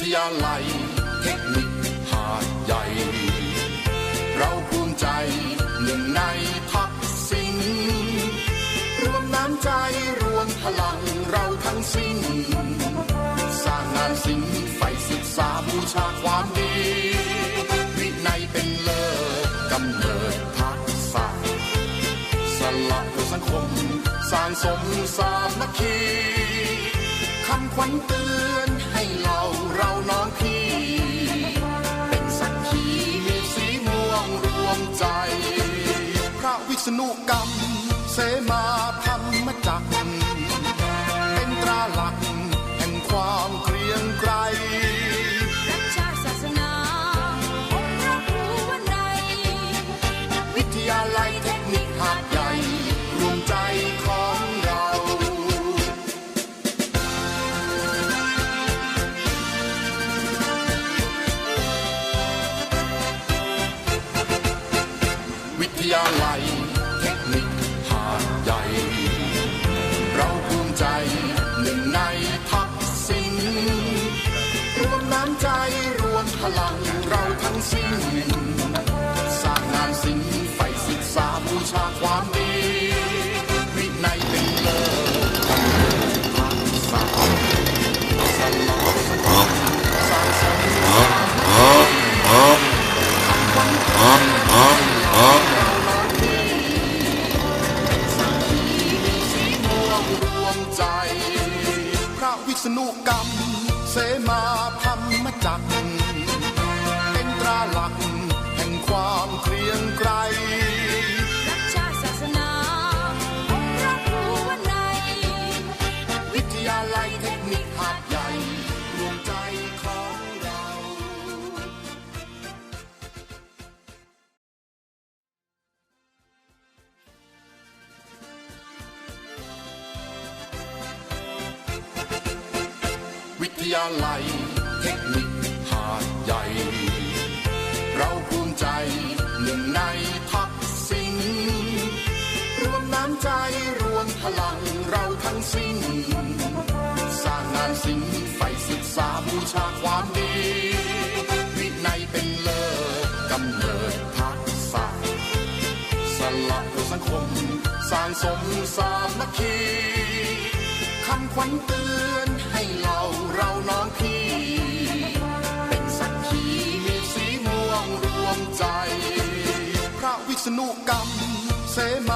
ทยาลัย เทคนิคหาดใหญ่ เราภูมิใจหนึ่งในทักษิณรวมน้ำใจรวมพลังเราทั้งสิ้นสร้างงานศิลป์ไฟศึกษาบูชาความดีวินัยเป็นเลิศกำเนิดทักษะสละเพื่อสังคมสร้างสมสามัคคีคำขวัญเตือน ให้เราเราน้องพี่ เป็นสักขีมีสีม่วงรวมใจ พระวิษณุกรรม เสมาธรรมจักรำใจรวมพลังเราทั้งสิ้นสร้างงานศิลป์ไฟศึกษาบูชาความดีวินัยเป็นเลิศกำเนิดทักษะสละสังสร้างสรรค์สามัคคีคำขวัญเตือนเราน้องพี่เป็นสักขีมีสีม่วงรวมใจ พระวิษณุกรรมเสมา ยาลัยเทคนิคหาดใหญ่รวมใจของเรา วิทยาลัยเทคนิคหาดใหญ่ เราภูมิใจหนึ่งในทักษิณรวมน้ำใจ ลังเราทั้งสิ้น สร้างงานศิลป์ไฟศึกษาบูชาความดี วินัยเป็นเลิศกำเนิดทักษะสละเพื่อสังคม สร้างสมสามัคคีคำขวัญเตือนให้เราเราน้องพี่ เป็นสักขีมีสีม่วงรวมใจ พระวิษณุกรรมเสมา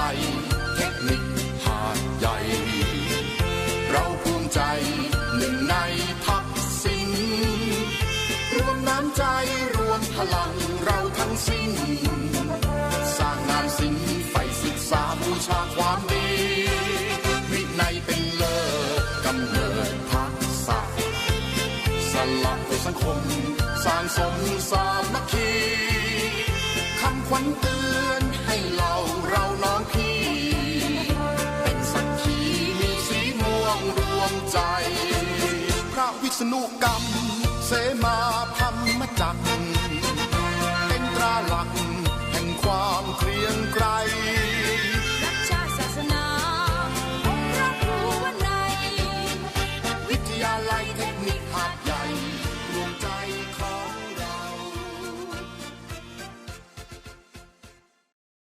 ลัยเทคนิคหาดใหญ่ เราภูมิใจหนึ่งในทักษิณรวมน้ำใจรวมพลังเราทั้งสิ้น สร้างงานศิลป์ไฟศึกษาบูชาความดีวินัยเป็นเลิศกำเนิดทักษะสละเพื่อสังคม สร้างสมสามัคคีคำขวัญเตือน วใจ พระวิษณุกรรม เสมาพันมจักเป็นตราหลักแห่งความเครียงไกรรักชาติศาสนาองพระครูวันในวิทยาลัยเทคนิคหัด